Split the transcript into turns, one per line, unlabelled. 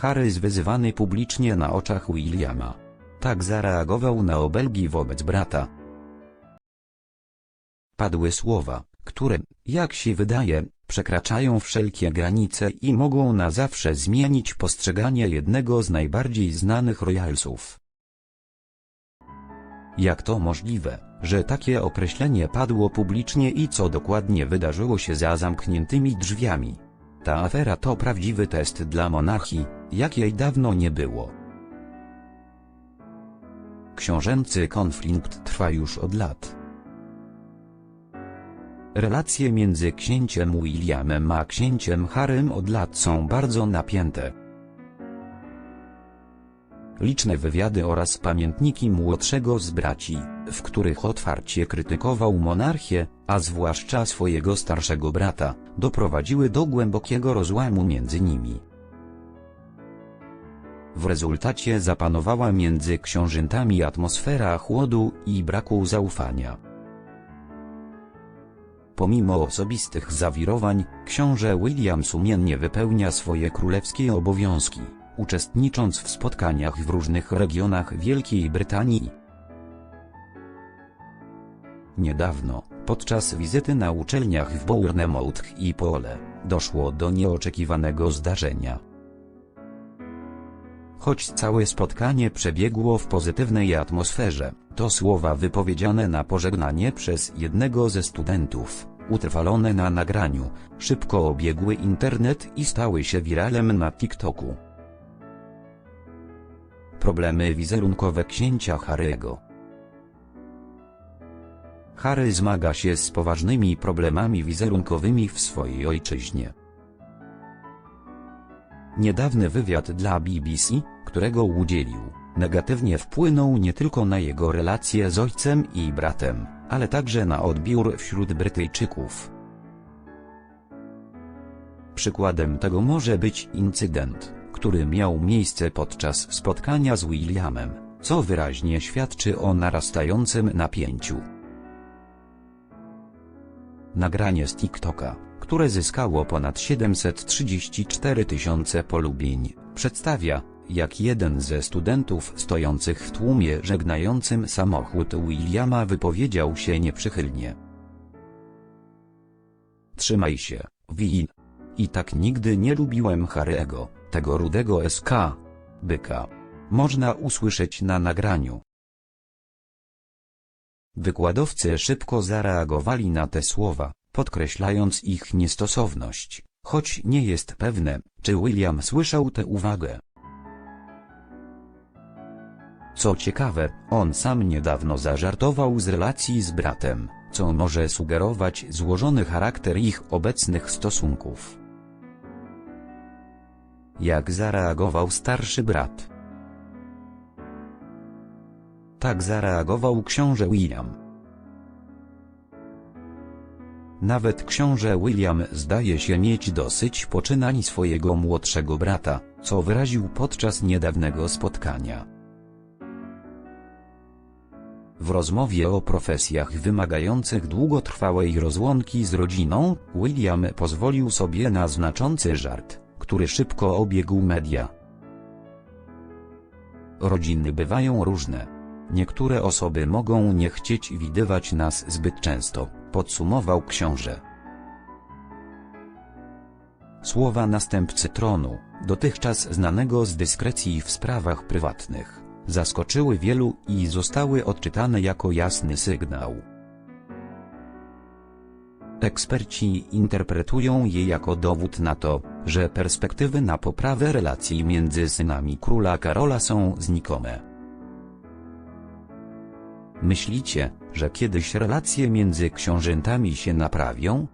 Harry zwyzywany publicznie na oczach Williama. Tak zareagował na obelgi wobec brata. Padły słowa, które, jak się wydaje, przekraczają wszelkie granice i mogą na zawsze zmienić postrzeganie jednego z najbardziej znanych royalsów. Jak to możliwe, że takie określenie padło publicznie i co dokładnie wydarzyło się za zamkniętymi drzwiami? Ta afera to prawdziwy test dla monarchii, jakiej dawno nie było. Książęcy konflikt trwa już od lat. Relacje między księciem Williamem a księciem Harrym od lat są bardzo napięte. Liczne wywiady oraz pamiętniki młodszego z braci, w których otwarcie krytykował monarchię, a zwłaszcza swojego starszego brata, doprowadziły do głębokiego rozłamu między nimi. W rezultacie zapanowała między książętami atmosfera chłodu i braku zaufania. Pomimo osobistych zawirowań, książę William sumiennie wypełnia swoje królewskie obowiązki, uczestnicząc w spotkaniach w różnych regionach Wielkiej Brytanii. Niedawno, podczas wizyty na uczelniach w Bournemouth i Pole, doszło do nieoczekiwanego zdarzenia. Choć całe spotkanie przebiegło w pozytywnej atmosferze, to słowa wypowiedziane na pożegnanie przez jednego ze studentów, utrwalone na nagraniu, szybko obiegły internet i stały się wiralem na TikToku. Problemy wizerunkowe księcia Harry'ego Harry zmaga się z poważnymi problemami wizerunkowymi w swojej ojczyźnie. Niedawny wywiad dla BBC, którego udzielił, negatywnie wpłynął nie tylko na jego relacje z ojcem i bratem, ale także na odbiór wśród Brytyjczyków. Przykładem tego może być incydent, który miał miejsce podczas spotkania z Williamem, co wyraźnie świadczy o narastającym napięciu. Nagranie z TikToka, które zyskało ponad 734 tysiące polubień, przedstawia, jak jeden ze studentów stojących w tłumie żegnającym samochód Williama wypowiedział się nieprzychylnie. Trzymaj się, Win. I tak nigdy nie lubiłem Harry'ego, tego rudego SK. Byka. Można usłyszeć na nagraniu. Wykładowcy szybko zareagowali na te słowa, podkreślając ich niestosowność, choć nie jest pewne, czy William słyszał tę uwagę. Co ciekawe, on sam niedawno zażartował z relacji z bratem, co może sugerować złożony charakter ich obecnych stosunków. Jak zareagował starszy brat? Tak zareagował książę William. Nawet książę William zdaje się mieć dosyć poczynań swojego młodszego brata, co wyraził podczas niedawnego spotkania. W rozmowie o profesjach wymagających długotrwałej rozłąki z rodziną, William pozwolił sobie na znaczący żart, który szybko obiegł media. Rodziny bywają różne. Niektóre osoby mogą nie chcieć widywać nas zbyt często, podsumował książę. Słowa następcy tronu, dotychczas znanego z dyskrecji w sprawach prywatnych, zaskoczyły wielu i zostały odczytane jako jasny sygnał. Eksperci interpretują je jako dowód na to, że perspektywy na poprawę relacji między synami króla Karola są znikome. Myślicie, że kiedyś relacje między książętami się naprawią?